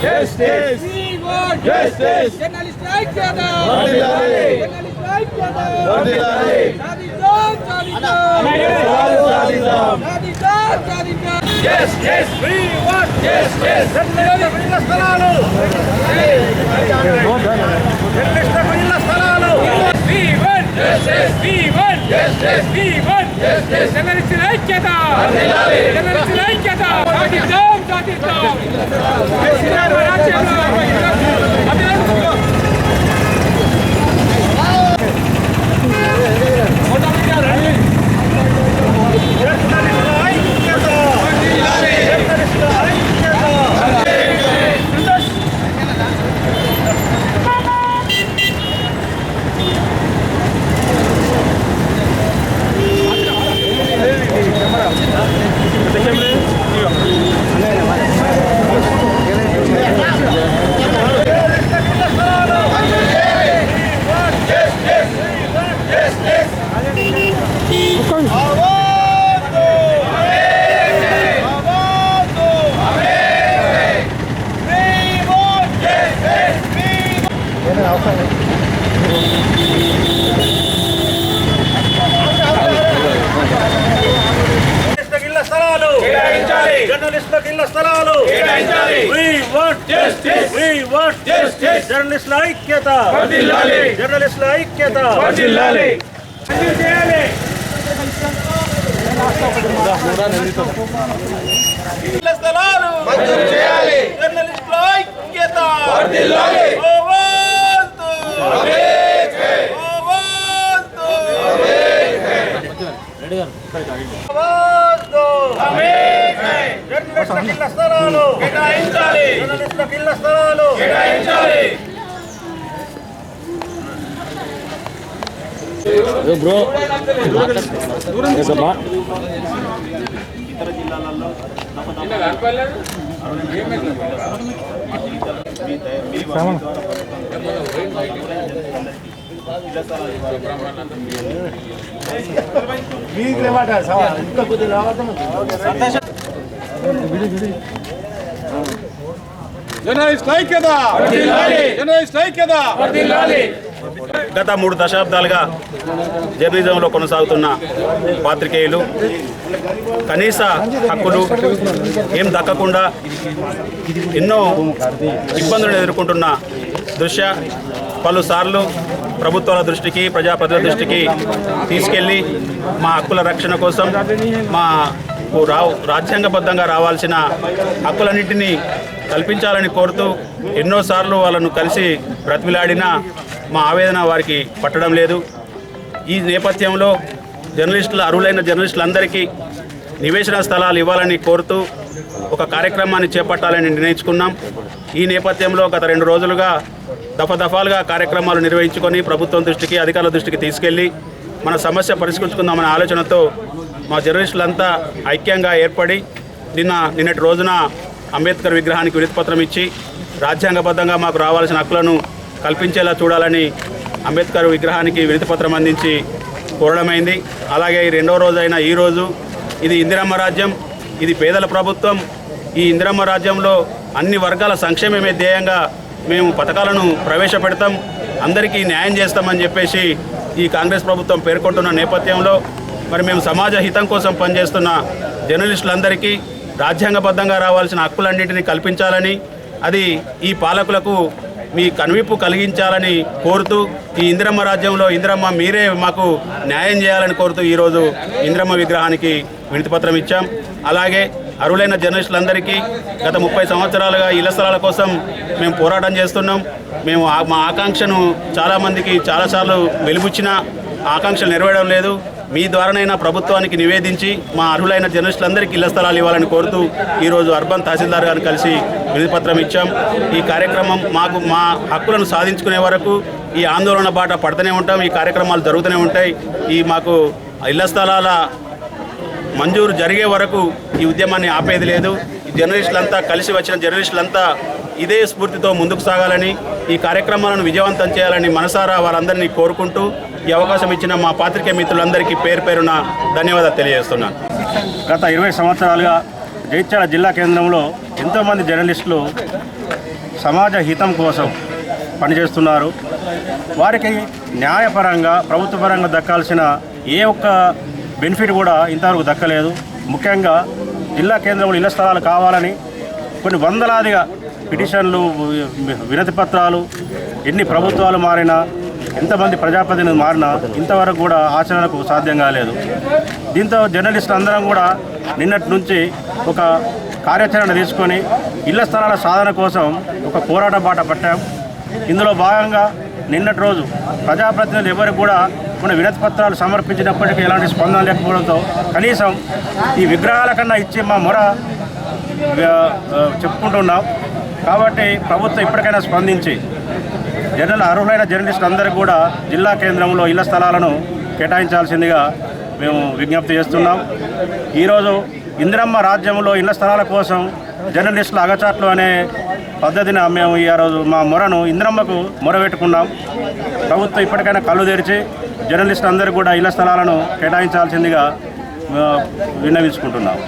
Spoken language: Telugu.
Justice! Justice! General strike Yes, yes, we want. Yes, yes. General Villa Salalu. General Villa Salalu. We won. Yes, yes. Yes, yes. We won. Yes, yes. General strike किया था General strike किया था రాజ్యంలో అభినందనలు. జర్నలిస్టుల ఐక్యత జర్నలిస్టుల ఐక్యత జర్నలిస్టులకు ఇళ్ళ స్థలాలు జర్నలిస్టులకు ఇళ్ళ స్థలాలు. జర్నలిస్టుల ఐక్యత. జర్నలిస్టుల ఐక్యత. ఇళ్ళ స్థలాలు! జర్నలిస్టుల ఐక్యత. వంతు! వంతు! జర్నలిస్టులకు ఇళ్ళ స్థలాలు కేటాయించాలి. జర్నలిస్టులకు ఇళ్ళ స్థలాలు కేటాయించాలి జర్నలిస్ట్ ఐక్యత జర్నలిస్ట్ ఐక్యత గత మూడు దశాబ్దాలుగా జర్నలిజంలో కొనసాగుతున్న పాత్రికేయులు కనీస హక్కులు ఏం దక్కకుండా ఎన్నో ఇబ్బందులను ఎదుర్కొంటున్న దృశ్య పలుసార్లు ప్రభుత్వాల దృష్టికి ప్రజాప్రతినిధుల దృష్టికి తీసుకెళ్ళి మా హక్కుల రక్షణ కోసం మా రావు రాజ్యాంగబద్ధంగా రావాల్సిన హక్కులన్నింటినీ కల్పించాలని కోరుతూ ఎన్నోసార్లు వాళ్ళను కలిసి బ్రతిమిలాడినా మా ఆవేదన వారికి పట్టడం లేదు. ఈ నేపథ్యంలో జర్నలిస్టుల అర్హులైన జర్నలిస్టులందరికీ నివేశన స్థలాలు ఇవ్వాలని కోరుతూ ఒక కార్యక్రమాన్ని చేపట్టాలని నిర్ణయించుకున్నాం. ఈ నేపథ్యంలో గత రెండు రోజులుగా దఫదఫాలుగా కార్యక్రమాలు నిర్వహించుకొని ప్రభుత్వం దృష్టికి అధికారుల దృష్టికి తీసుకెళ్ళి మన సమస్య పరిష్కరించుకుందామనే ఆలోచనతో మా జర్నలిస్టులంతా ఐక్యంగా ఏర్పడి నిన్న నిన్నటి రోజున అంబేద్కర్ విగ్రహానికి వినతిపత్రం ఇచ్చి రాజ్యాంగబద్ధంగా మాకు రావాల్సిన హక్కులను కల్పించేలా చూడాలని అంబేద్కర్ విగ్రహానికి వినతిపత్రం అందించి కోరడమైంది. అలాగే ఈ రెండవ రోజైన ఈ రోజు ఇది ఇందిరమ్మ రాజ్యం ఇది పేదల ప్రభుత్వం. ఈ ఇందిరమ్మ రాజ్యంలో అన్ని వర్గాల సంక్షేమమే ధ్యేయంగా మేము పథకాలను ప్రవేశపెడతాం. అందరికీ న్యాయం చేస్తామని చెప్పేసి ఈ కాంగ్రెస్ ప్రభుత్వం పేర్కొంటున్న నేపథ్యంలో మరి మేము సమాజ హితం కోసం పనిచేస్తున్న జర్నలిస్టులందరికీ రాజ్యాంగబద్ధంగా రావాల్సిన హక్కులన్నింటినీ కల్పించాలని అది ఈ పాలకులకు మీ కనువిప్పు కలిగించాలని కోరుతూ ఈ ఇందిరమ్మ రాజ్యంలో ఇందిరమ్మ మీరే మాకు న్యాయం చేయాలని కోరుతూ ఈరోజు ఇందిరమ్మ విగ్రహానికి వినతిపత్రం ఇచ్చాం. అలాగే అరువులైన జర్నలిస్టులందరికీ గత ముప్పై సంవత్సరాలుగా ఇళ్ళ స్థలాల కోసం మేము పోరాటం చేస్తున్నాం. మేము మా ఆకాంక్షను చాలామందికి చాలాసార్లు వెలుబుచ్చిన ఆకాంక్షలు నెరవేరడం లేదు. మీ ద్వారానైనా ప్రభుత్వానికి నివేదించి మా అర్హులైన జర్నలిస్టులందరికీ ఇళ్ళ స్థలాలు ఇవ్వాలని కోరుతూ ఈరోజు అర్బన్ తహసీల్దార్ గారిని కలిసి వినతిపత్రం ఇచ్చాం. ఈ కార్యక్రమం మాకు మా హక్కులను సాధించుకునే వరకు ఈ ఆందోళన బాట పడుతూనే ఉంటాం. ఈ కార్యక్రమాలు జరుగుతూనే ఉంటాయి. ఈ మాకు ఇళ్ళ స్థలాల మంజూరు జరిగే వరకు ఈ ఉద్యమాన్ని ఆపేది లేదు. ఈ జర్నలిస్టులంతా కలిసి వచ్చిన జర్నలిస్టులంతా ఇదే స్ఫూర్తితో ముందుకు సాగాలని ఈ కార్యక్రమాలను విజయవంతం చేయాలని మనసారా వారందరినీ కోరుకుంటూ ఈ అవకాశం ఇచ్చిన మా పాత్రికే మిత్రులందరికీ పేరు పేరున ధన్యవాదాలు తెలియజేస్తున్నాను. గత ఇరవై సంవత్సరాలుగా జగిత్యాల జిల్లా కేంద్రంలో ఎంతోమంది జర్నలిస్టులు సమాజ హితం కోసం పనిచేస్తున్నారు. వారికి న్యాయపరంగా ప్రభుత్వపరంగా దక్కాల్సిన ఏ ఒక్క బెనిఫిట్ కూడా ఇంతవరకు దక్కలేదు. ముఖ్యంగా జిల్లా కేంద్రంలో ఇళ్ళ స్థలాలు కావాలని కొన్ని వందలాదిగా పిటిషన్లు వినతి పత్రాలు ఎన్ని ప్రభుత్వాలు మారినా ఎంతమంది ప్రజాప్రతినిధులు మారినా ఇంతవరకు కూడా ఆచరణకు సాధ్యం కాలేదు. దీంతో జర్నలిస్టులు అందరం కూడా నిన్నటి నుంచి ఒక కార్యాచరణ తీసుకొని ఇళ్ళ స్థలాల సాధన కోసం ఒక పోరాట బాట పట్టాం. ఇందులో భాగంగా నిన్నటి రోజు ప్రజాప్రతినిధులు ఎవరికి కూడా మన వినతి పత్రాలు సమర్పించినప్పటికీ ఎలాంటి స్పందన లేకపోవడంతో కనీసం ఈ విగ్రహాల కన్నా ఇచ్చి మా మొర చెప్పుకుంటున్నాం. కాబట్టి ప్రభుత్వం ఇప్పటికైనా స్పందించి జర్నల్ అర్హులైన జర్నలిస్టులు అందరూ కూడా జిల్లా కేంద్రంలో ఇళ్ళ స్థలాలను కేటాయించాల్సిందిగా మేము విజ్ఞప్తి చేస్తున్నాం. ఈరోజు ఇందిరమ్మ రాజ్యంలో ఇళ్ళ స్థలాల కోసం జర్నలిస్టుల అగచాట్లు అనే పద్ధతిని మేము ఈ రోజు మా మొరను ఇందిరమ్మకు మొరబెట్టుకున్నాం ప్రభుత్వం ఇప్పటికైనా కళ్ళు తెరిచి జర్నలిస్ట్ అందరూ కూడా ఇళ్ళ స్థలాలను కేటాయించాల్సిందిగా విన్నవించుకుంటున్నాం.